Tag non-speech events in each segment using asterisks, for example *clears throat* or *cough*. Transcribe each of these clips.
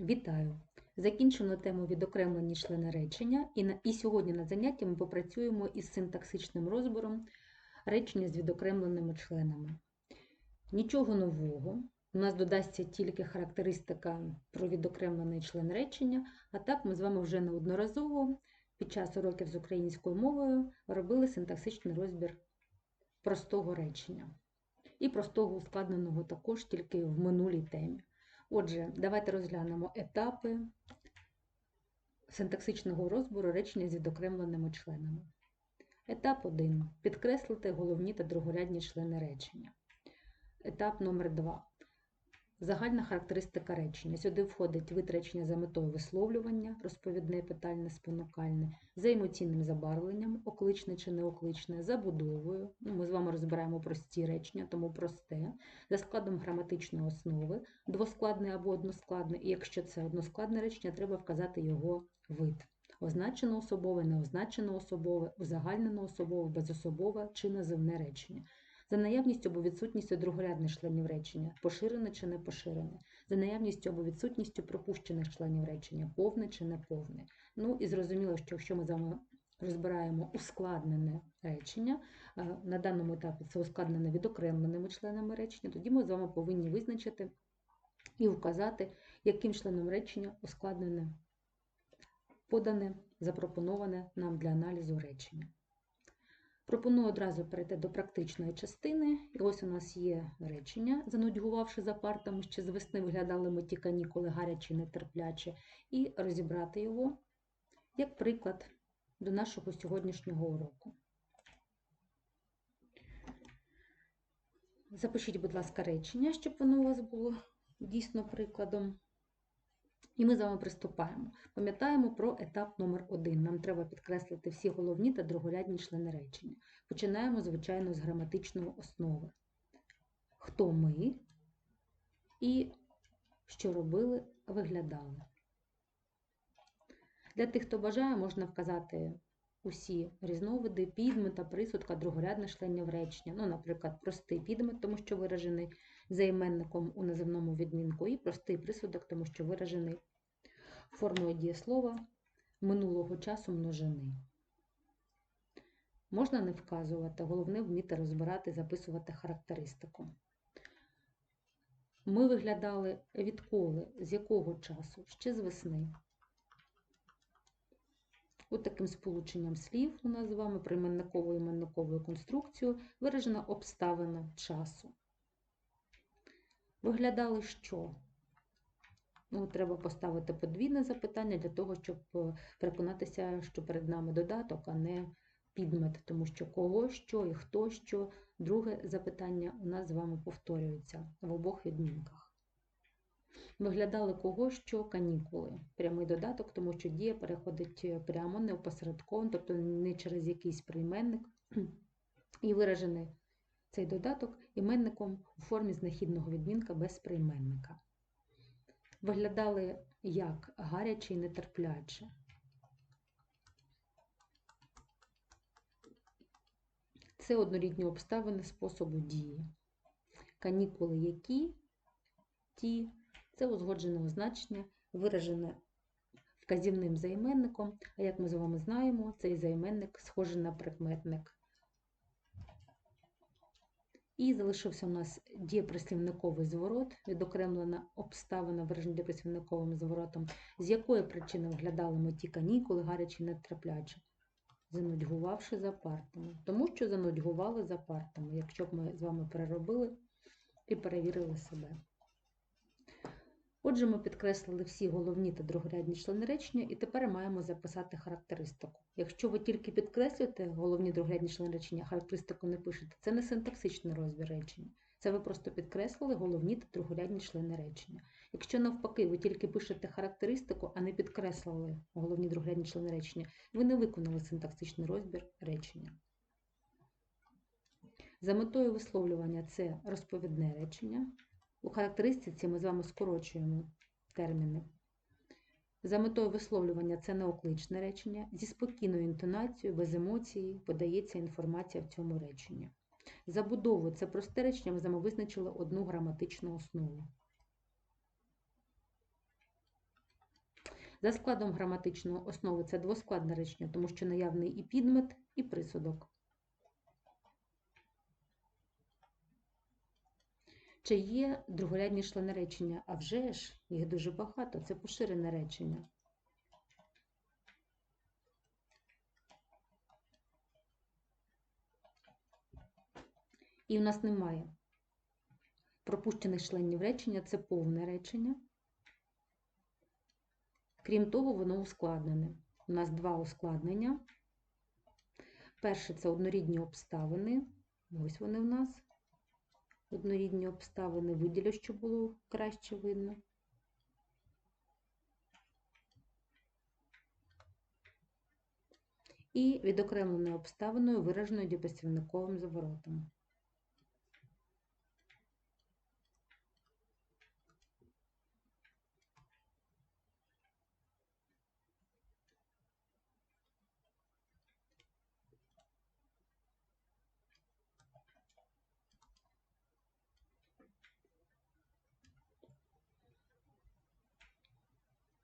Вітаю! Закінчено тему відокремлені члени речення, і, на, і сьогодні на занятті ми попрацюємо із синтаксичним розбором речення з відокремленими членами. Нічого нового. У нас додасться тільки характеристика про відокремлений член речення, а так ми з вами вже неодноразово під час уроків з українською мовою робили синтаксичний розбір простого речення. І простого ускладненого також тільки в минулій темі. Отже, давайте розглянемо етапи синтаксичного розбору речення з відокремленими членами. Етап 1. Підкреслити головні та другорядні члени речення. Етап номер 2. Загальна характеристика речення. Сюди входить вид речення за метою висловлювання, розповідне, питальне, спонукальне, за емоційним забарвленням, окличне чи неокличне, забудовою. Ну, Ми з вами розбираємо прості речення, тому просте, за складом граматичної основи, двоскладне або односкладне, і якщо це односкладне речення, треба вказати його вид. Означено особове, неозначено особове, узагальнено особове, безособове чи називне речення. За наявністю або відсутністю другорядних членів речення, поширене чи не поширене, за наявністю або відсутністю пропущених членів речення, повне чи неповне. Ну і зрозуміло, що якщо ми з вами розбираємо ускладнене речення, е, на даному етапі це ускладнене відокремленими членами речення, тоді ми з вами повинні визначити і вказати, яким членом речення ускладнене подане, запропоноване нам для аналізу речення. Пропоную одразу перейти до практичної частини. І ось у нас є речення, занудьгувавши за партами, ще з весни виглядали ми ті канікули гарячі, нетерплячі, і розібрати його як приклад до нашого сьогоднішнього уроку. Запишіть, будь ласка, речення, щоб воно у вас було дійсно прикладом. І ми з вами приступаємо. Пам'ятаємо про етап номер 1 Нам треба підкреслити всі головні та другорядні члени речення. Починаємо, звичайно, з граматичної основи. Хто ми і що робили, виглядали. Для тих, хто бажає, можна вказати усі різновиди підмета, присудка, другорядних членів речення. Ну, наприклад, простий підмет, тому що виражений займенником у називному відмінку, і простий присудок, тому що виражений формою дієслова минулого часу множини. Можна не вказувати, головне вміти розбирати, записувати характеристику. Ми виглядали відколи, з якого часу? Ще з весни. От таким сполученням слів у нас з вами прийменниковою іменниковою конструкцією виражена обставина часу. Виглядали що? Ну, Треба поставити подвійне запитання для того, щоб е, переконатися, що перед нами додаток, а не підмет, тому що кого що і хто що. Друге запитання у нас з вами повторюється в обох відмінках. Виглядали кого що канікули. Прямий додаток, тому що дія переходить е, прямо, не опосередковано, тобто не через якийсь прийменник. *clears throat* І виражений цей додаток іменником у формі знахідного відмінка без прийменника. Виглядали як гаряче і нетерпляче. Це однорідні обставини способу дії. Канікули які ті це узгоджене означення, виражене вказівним займенником, а як ми з вами знаємо, цей займенник схожий на прикметник. І залишився у нас дієприслівниковий зворот, відокремлена обставина виражена дієприслівниковим зворотом, з якої причини виглядали ми ті канікули, гарячі нетерплячі, занудьгувавши за партами. Тому що занудьгували за партами, якщо б ми з вами переробили і перевірили себе. Отже, ми підкреслили всі головні та другорядні члени речення, і тепер маємо записати характеристику. Якщо ви тільки підкреслюєте головні другорядні члени речення, характеристику не пишете, це не синтаксичний розбір речення. Це ви просто підкреслили головні та другорядні члени речення. Якщо навпаки, ви тільки пишете характеристику, а не підкреслили головні другорядні члени речення, ви не виконали синтаксичний розбір речення. За метою висловлювання це розповідне речення. У характеристиці ми з вами скорочуємо терміни. За метою висловлювання це неокличне речення. Зі спокійною інтонацією, без емоцій подається інформація в цьому реченні. Забудову це просте речення, ми з вами визначили одну граматичну основу. За складом граматичної основи це двоскладне речення, тому що наявний і підмет, і присудок. Чи є другорядні члени речення? А вже ж, їх дуже багато, це поширене речення. І у нас немає пропущених членів речення, це повне речення. Крім того, воно ускладнене. У нас два ускладнення. Перше це однорідні обставини. Ось вони в нас. Однорідні обставини виділю, щоб було краще видно. І відокремленою обставиною, вираженою діпосівниковим заворотом.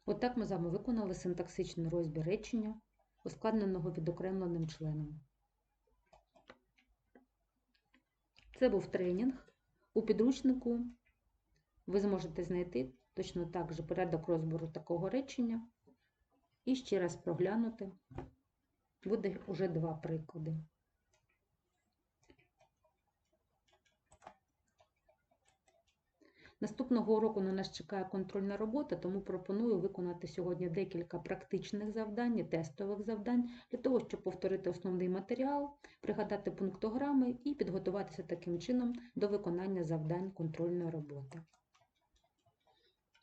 Отак ми з вами виконали синтаксичний розбір речення, ускладненого відокремленим членом. Це був тренінг. У підручнику ви зможете знайти точно так же порядок розбору такого речення і ще раз проглянути. Буде вже два приклади. Наступного уроку на нас чекає контрольна робота, тому пропоную виконати сьогодні декілька практичних завдань, тестових завдань для того, щоб повторити основний матеріал, пригадати пунктограми і підготуватися таким чином до виконання завдань контрольної роботи.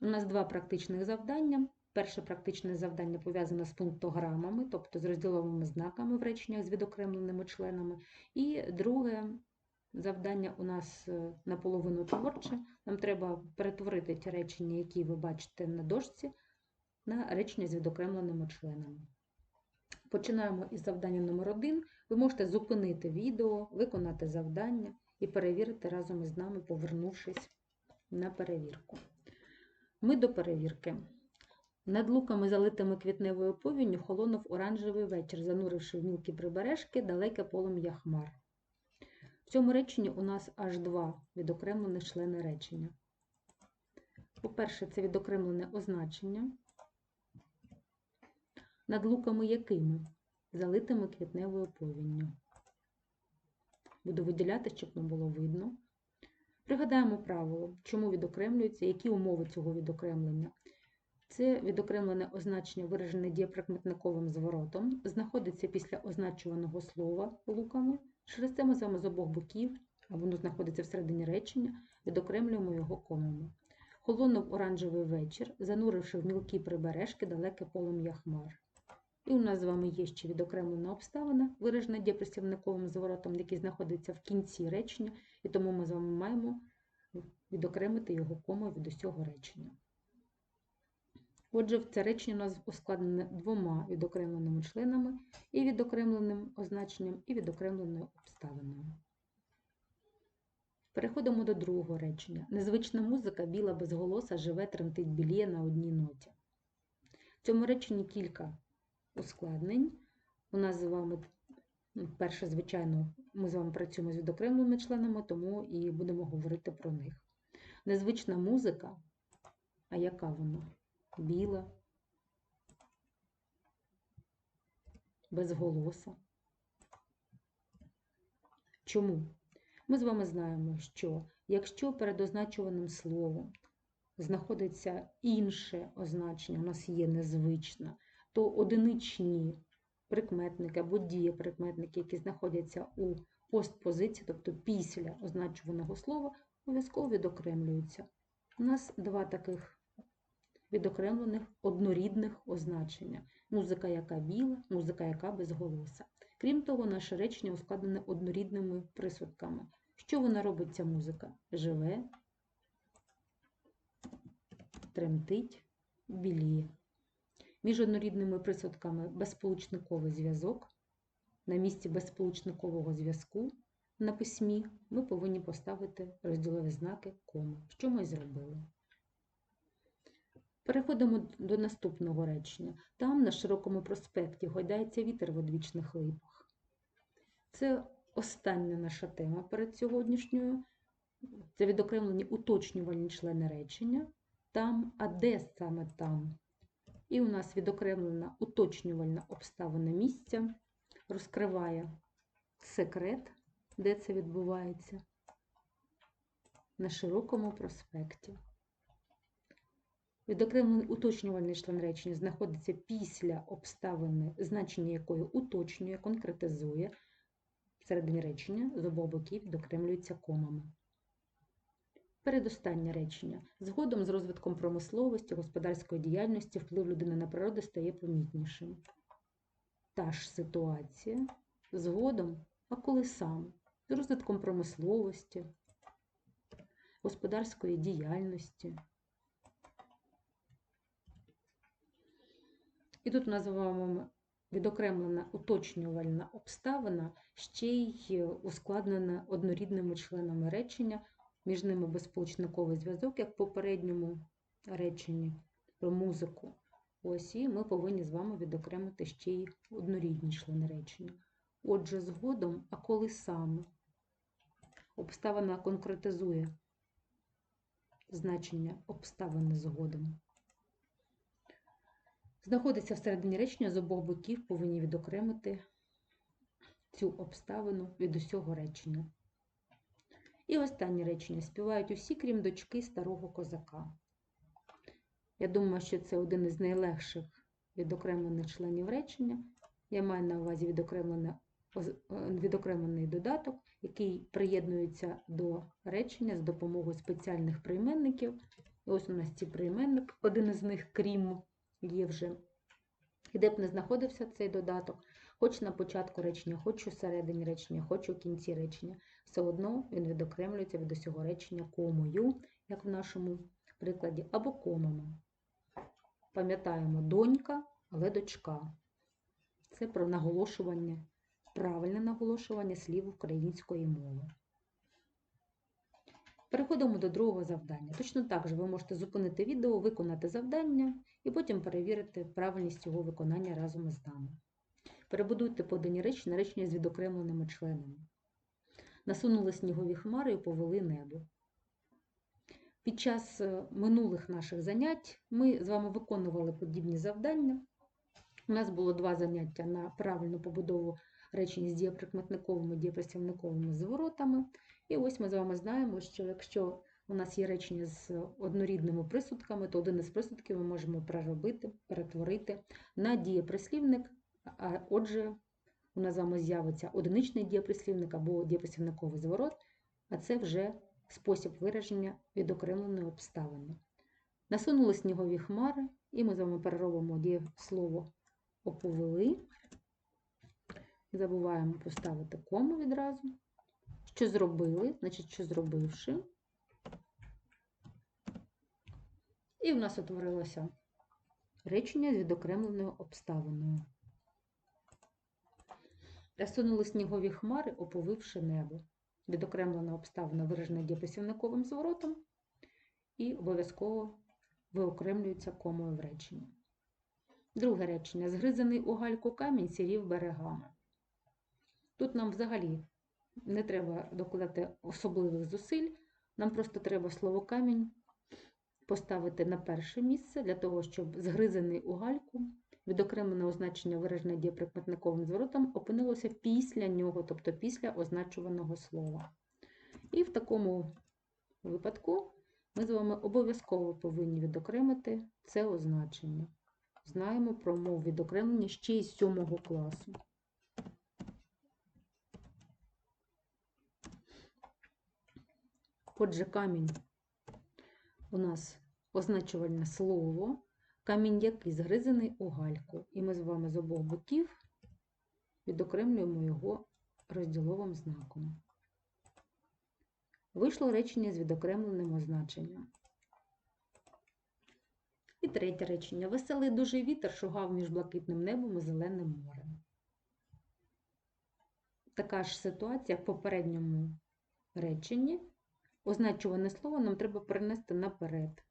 У нас два практичних завдання. Перше практичне завдання пов'язане з пунктограмами, тобто з розділовими знаками в реченнях з відокремленими членами. І друге Завдання у нас е, наполовину творче. Нам треба перетворити ті речення, які ви бачите на дошці, на речення з відокремленими членами. Починаємо із завдання номер 1 Ви можете зупинити відео, виконати завдання і перевірити разом із нами, повернувшись на перевірку. Ми до перевірки. Над луками, залитими квітневою повінню, холонув оранжевий вечір, зануривши в мілкі прибережки далеке полум'я хмар. В цьому реченні у нас аж два відокремлених члени речення. По-перше, це відокремлене означення, над луками якими? Залитими квітневою повінню. Буду виділяти, щоб не було видно. Пригадаємо правило, чому відокремлюється, які умови цього відокремлення. Це відокремлене означення, виражене дієприкметниковим зворотом, знаходиться після означуваного слова луками. Через це ми з вами з обох боків, а воно знаходиться всередині речення, відокремлюємо його комами. Холонув оранжевий вечір, зануривши в мілкі прибережки далеке полум'я хмар. І у нас з вами є ще відокремлена обставина, виражена дієприсівниковим зворотом, який знаходиться в кінці речення, і тому ми з вами маємо відокремити його комою від усього речення. Отже, це речення у нас ускладнене двома відокремленими членами, і відокремленим означенням, і відокремленою обставиною. Переходимо до другого речення. Незвична музика біла безголоса живе, тремтить біліє на одній ноті. В цьому реченні кілька ускладнень. У нас з вами, ну, перше, звичайно, ми з вами працюємо з відокремленими членами, тому і будемо говорити про них. Незвична музика, а яка вона? Біла, безголоса. Чому? Ми з вами знаємо, що якщо перед означуваним словом знаходиться інше означення, у нас є незвична, то одиничні прикметники або дієприкметники, які знаходяться у постпозиції, тобто після означуваного слова, обов'язково відокремлюються. У нас два таких відокремлених однорідних означення. Музика, яка біла, музика, яка безголоса. Крім того, наше речення ускладнене однорідними присудками. Що вона робить ця музика? Живе, тремтить, біліє. Між однорідними присудками безсполучниковий зв'язок. На місці безсполучникового зв'язку на письмі ми повинні поставити розділові знаки коми, що ми зробили. Переходимо до наступного речення. Там, на широкому проспекті, гойдається вітер в одвічних липах. Це остання наша тема перед сьогоднішньою. Це відокремлені уточнювальні члени речення. Там, а де саме там? І у нас відокремлена уточнювальна обставина місця, розкриває секрет, де це відбувається, на широкому проспекті. Відокремлений уточнювальний член речення знаходиться після обставини, значення якої уточнює, конкретизує. Всередині речення з обох боків відокремлюється комами. Передостаннє речення. Згодом з розвитком промисловості, господарської діяльності вплив людини на природу стає помітнішим. Та ж ситуація згодом, а коли сам, з розвитком промисловості, господарської діяльності. І тут ми з вами відокремлена уточнювальна обставина, ще й ускладнена однорідними членами речення, між ними безполучниковий зв'язок, як в попередньому реченні про музику. Ось і ми повинні з вами відокремити ще й однорідні члени речення. Отже, згодом, а коли саме обставина конкретизує значення обставини згодом. Знаходиться всередині речення з обох боків, повинні відокремити цю обставину від усього речення. І останнє речення співають усі, крім дочки старого козака. Я думаю, що це один із найлегших відокремлених членів речення. Я маю на увазі відокремлене, відокремлений додаток, який приєднується до речення з допомогою спеціальних прийменників. І ось у нас ці прийменник, один із них, крім, є вже. І де б не знаходився цей додаток, хоч на початку речення, хоч у середині речення, хоч у кінці речення, все одно він відокремлюється від усього речення комою, як в нашому прикладі, або комами. Пам'ятаємо донька, але дочка. Це про наголошування, правильне наголошування слів української мови. Переходимо до другого завдання. Точно так же ви можете зупинити відео, виконати завдання і потім перевірити правильність його виконання разом із нами. Перебудуйте подані речі на речення з відокремленими членами. Насунули снігові хмари і повели небо. Під час е, минулих наших занять ми з вами виконували подібні завдання. У нас було два заняття на правильну побудову речень з дієприкметниковими дієпрацівниковими зворотами. І ось ми з вами знаємо, що якщо у нас є речення з однорідними присудками, то один із присудків ми можемо переробити, перетворити на дієприслівник, а отже, у нас з вами з'явиться одиничний дієприслівник або дієприслівниковий зворот, а це вже спосіб вираження відокремленої обставини. Насунули снігові хмари, і ми з вами переробимо дієслово оповели. Забуваємо поставити кому відразу. Що зробили, значить, що зробивши. І в нас утворилося речення з відокремленою обставиною. Розсунули снігові хмари, оповивши небо. Відокремлена обставина виражена дієприсівниковим зворотом і обов'язково виокремлюється комою в реченні. Друге речення. Згризаний у гальку камінь сірів берегами. Тут нам взагалі не треба докладати особливих зусиль, нам просто треба слово камінь поставити на перше місце для того, щоб згризаний у гальку, відокремлене означення виражене дієприкметниковим зворотом, опинилося після нього, тобто після означуваного слова. І в такому випадку ми з вами обов'язково повинні відокремити це означення. Знаємо про мов відокремлення ще із 7 класу. Отже, камінь у нас означувальне слово, камінь який згризений у гальку. І ми з вами з обох боків відокремлюємо його розділовим знаком. Вийшло речення з відокремленим означенням. І третє речення. Веселий дуже вітер шугав між блакитним небом і зеленим морем. Така ж ситуація в попередньому реченні. Означуване слово нам треба перенести наперед.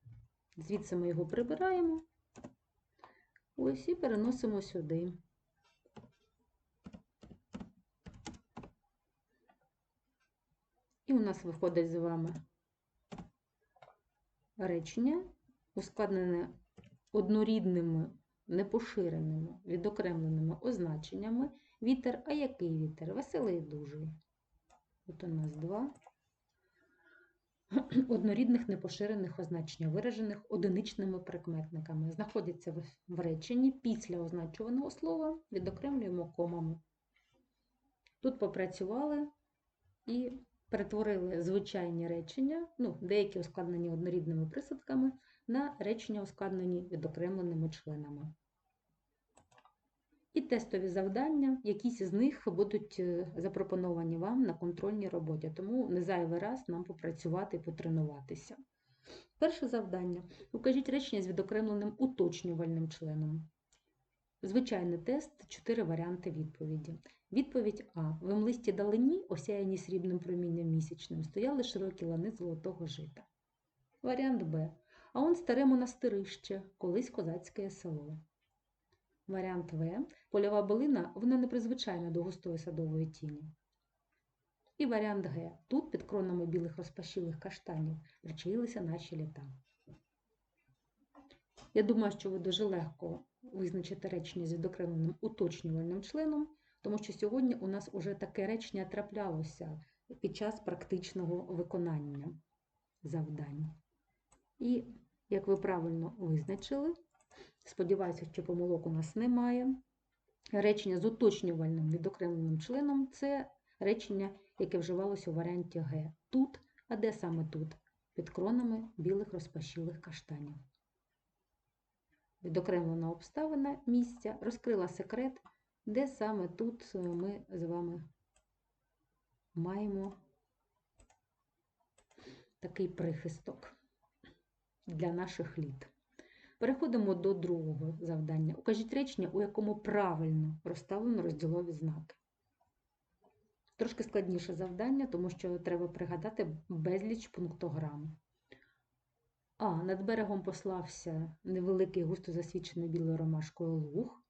Звідси ми його прибираємо. Ось і переносимо сюди. І у нас виходить з вами речення, ускладнене однорідними, непоширеними, відокремленими означеннями. Вітер, а який вітер? Веселий і дужий. От у нас два *clears throat* однорідних непоширених означення, виражених одиничними прикметниками, знаходяться в- реченні після означуваного слова, відокремлюємо комами. Тут попрацювали і перетворили звичайні речення, ну, деякі ускладнені однорідними присадками, на речення, ускладнені відокремленими членами. І тестові завдання, якісь із них будуть е, запропоновані вам на контрольній роботі, тому не зайвий раз нам попрацювати і потренуватися. Перше завдання. Укажіть речення з відокремленим уточнювальним членом. Звичайний тест, чотири варіанти відповіді. Відповідь А. В млисті далині, осяяні срібним промінням місячним, стояли широкі лани золотого жита. Варіант Б. А он старе монастирище, колись козацьке село. Варіант В. Польова билина, вона не призвичайна до густої садової тіні. І варіант Г. Тут під кронами білих розпашілих каштанів причаїлися наші літа. Я думаю, що ви дуже легко визначите речення з відокремленим уточнювальним членом, тому що сьогодні у нас уже таке речення траплялося під час практичного виконання завдань. І, як ви правильно визначили, сподіваюся, що помилок у нас немає. Речення з уточнювальним відокремленим членом це речення, яке вживалося у варіанті Г. Тут, а де саме тут? Під кронами білих розпашілих каштанів. Відокремлена обставина місця розкрила секрет, де саме тут ми з вами маємо такий прихисток для наших літ. Переходимо до другого завдання. Укажіть речення, у якому правильно розставлено розділові знаки. Трошки складніше завдання, тому що треба пригадати безліч пунктограм. А. Над берегом послався невеликий густо засвічений білою ромашкою луг.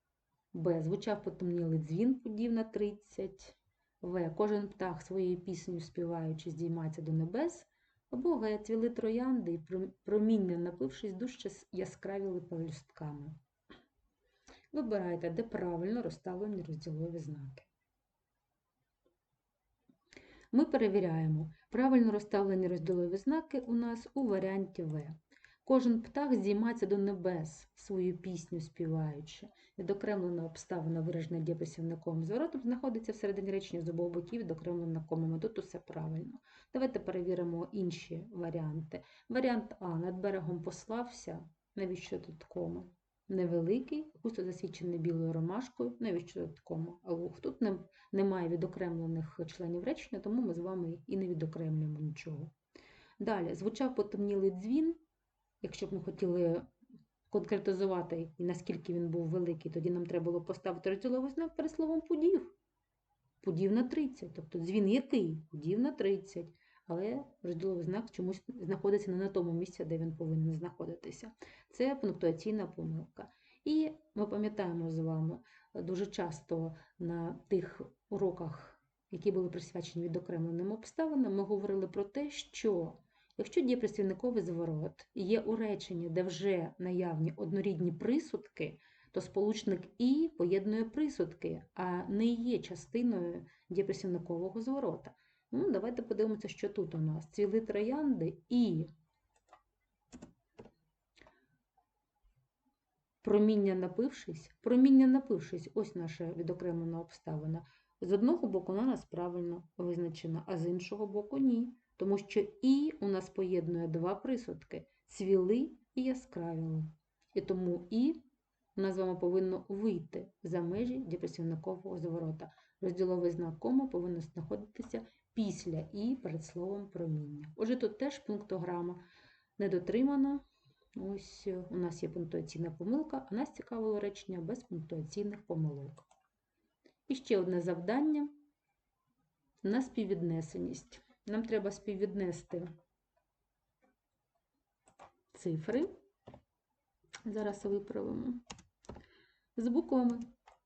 Б. Звучав потемнілий дзвін подів на 30. В. Кожен птах своєю піснею співаючи здіймається до небес. Або я Цвіли троянди і проміння, напившись, дужче яскраві пелюстками. Вибирайте, де правильно розставлені розділові знаки. Ми перевіряємо, правильно розставлені розділові знаки у нас у варіанті В. Кожен птах здіймається до небес, свою пісню співаючи. Відокремлена обставина, виражена дієприсівником зворотом, знаходиться всередині речення з обох боків, відокремлена комами. Тут усе правильно. Давайте перевіримо інші варіанти. Варіант А. Над берегом послався. Навіщо тут кома? Невеликий, густо засвічений білою ромашкою. Навіщо тут кома? Луг. Тут не, немає відокремлених членів речення, тому ми з вами і не відокремлюємо нічого. Далі, звучав потемнілий дзвін. Якщо б ми хотіли конкретизувати, і наскільки він був великий, тоді нам треба було поставити розділовий знак перед словом подів. Подів на 30. Тобто дзвін який? Подів на 30. Але розділовий знак чомусь знаходиться не на тому місці, де він повинен знаходитися. Це пунктуаційна помилка. І ми пам'ятаємо з вами дуже часто на тих уроках, які були присвячені відокремленим обставинам, ми говорили про те, що якщо дієприслівниковий зворот є у реченні, де вже наявні однорідні присудки, то сполучник і поєднує присудки, а не є частиною дієприслівникового зворота. Ну, давайте подивимося, що тут у нас. Цвіли троянди і проміння напившись. Проміння напившись, ось наша відокремлена обставина. З одного боку вона нас правильно визначена, а з іншого боку ні. Тому що і у нас поєднує два присудки цвіли і яскравіли. І тому і у нас з вами повинно вийти за межі депресівникового зворота. Розділовий знак кома повинен знаходитися після і перед словом проміння. Отже, тут теж пунктограма не дотримана. Ось е, у нас є пунктуаційна помилка, а нас цікавило речення без пунктуаційних помилок. І ще одне завдання на співвіднесеність. Нам треба співвіднести цифри Зараз виправимо. З буквами.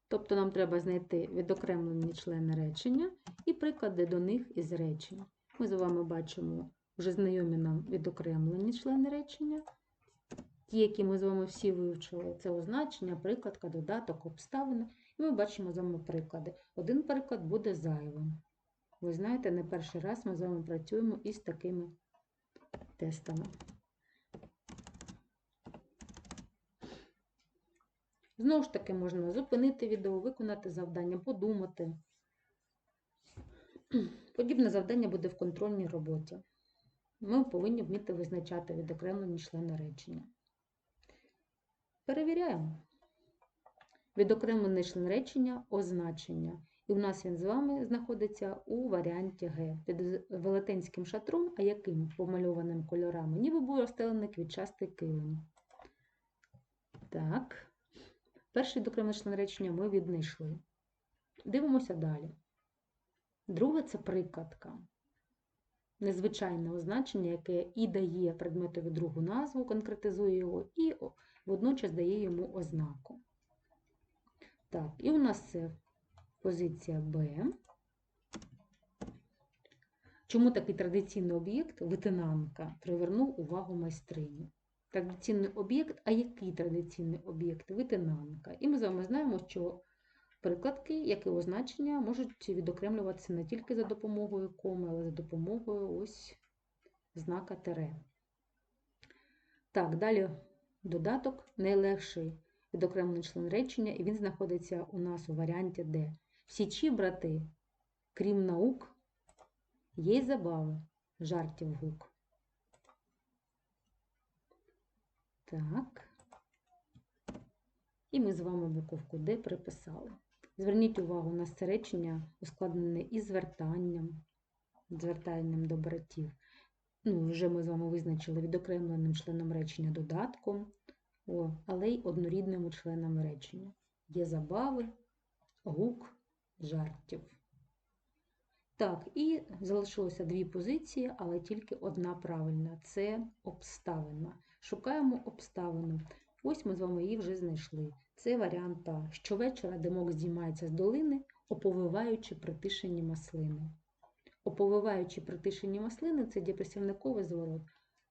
Тобто нам треба знайти відокремлені члени речення і приклади до них із речень. Ми з вами бачимо вже знайомі нам відокремлені члени речення. Ті, які ми з вами всі вивчили, це означення, прикладка, додаток, обставини. І ми бачимо з вами приклади. Один приклад буде зайвим. Ви знаєте, не перший раз ми з вами працюємо із такими тестами. Знову ж таки, можна зупинити відео, виконати завдання, подумати. Подібне завдання буде в контрольній роботі. Ми повинні вміти визначати відокремлені члени речення. Перевіряємо. Відокремлений член речення означення. І у нас він з вами знаходиться у варіанті Г. Під велетенським шатром, а яким помальованим кольорами, ніби був розстелений квітчастий килим. Так. Перший відокремлений член речення ми віднайшли. Дивимося далі. Друге це прикладка. Незвичайне означення, яке і дає предметові другу назву, конкретизує його, і водночас дає йому ознаку. Так, і у нас це позиція Б. Чому такий традиційний об'єкт витинанка привернув увагу майстрині? Традиційний об'єкт, а який традиційний об'єкт? Витинанка. І ми з вами знаємо, що прикладки, як і означення, можуть відокремлюватися не тільки за допомогою коми, але за допомогою ось знака тире. Так, далі додаток найлегший відокремлений член речення, і він знаходиться у нас у варіанті Д. Всі чи брати, крім наук, є й забави, жартів гук. Так. І ми з вами буковку Д приписали. Зверніть увагу, це речення ускладнене і звертанням, звертанням до братів. Ну, вже ми з вами визначили відокремленим членом речення додатком, о, але й однорідними членами речення. Є забави, гук, жартів. Так, і залишилося дві позиції, але тільки одна правильна це обставина. Шукаємо обставину. Ось ми з вами її вже знайшли. Це варіант А. Щовечора димок здіймається з долини, оповиваючи притишені маслини. Оповиваючи притишені маслини це депресівниковий зворот.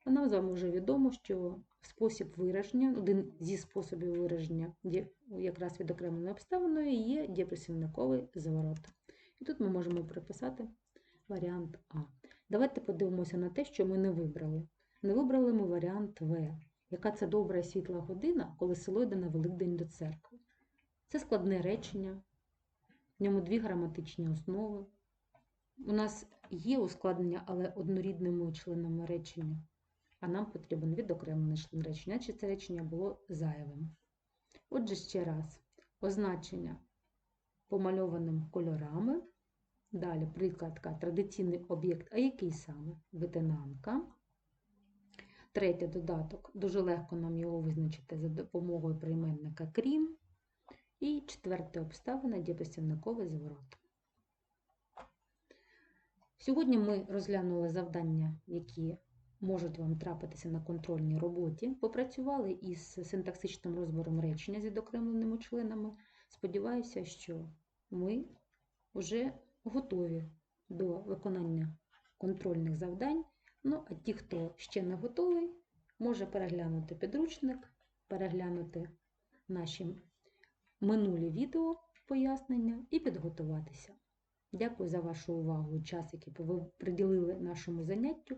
А нам з вами вже відомо, що спосіб вираження, один зі способів вираження якраз відокремленою обставиною є депресівниковий зворот. І тут ми можемо приписати варіант А. Давайте подивимося на те, що ми не вибрали. Не вибрали ми варіант В. Яка це добра і світла година, коли село йде на Великдень до церкви? Це складне речення, в ньому дві граматичні основи. У нас є ускладнення, але однорідними членами речення, а нам потрібен відокремлений член речення, чи це речення було зайвим. Отже, ще раз, означення помальованим кольорами. Далі прикладка традиційний об'єкт, а який саме? Витинанка. Третій додаток. Дуже легко нам його визначити за допомогою прийменника крім. І четверта обставина дієпосівниковий зворот. Сьогодні ми розглянули завдання, які можуть вам трапитися на контрольній роботі. Попрацювали із синтаксичним розбором речення з відокремленими членами. Сподіваюся, що ми вже готові до виконання контрольних завдань. Ну, а ті, хто ще не готовий, може переглянути підручник, переглянути наші минулі відео пояснення і підготуватися. Дякую за вашу увагу і час, який ви приділили нашому заняттю.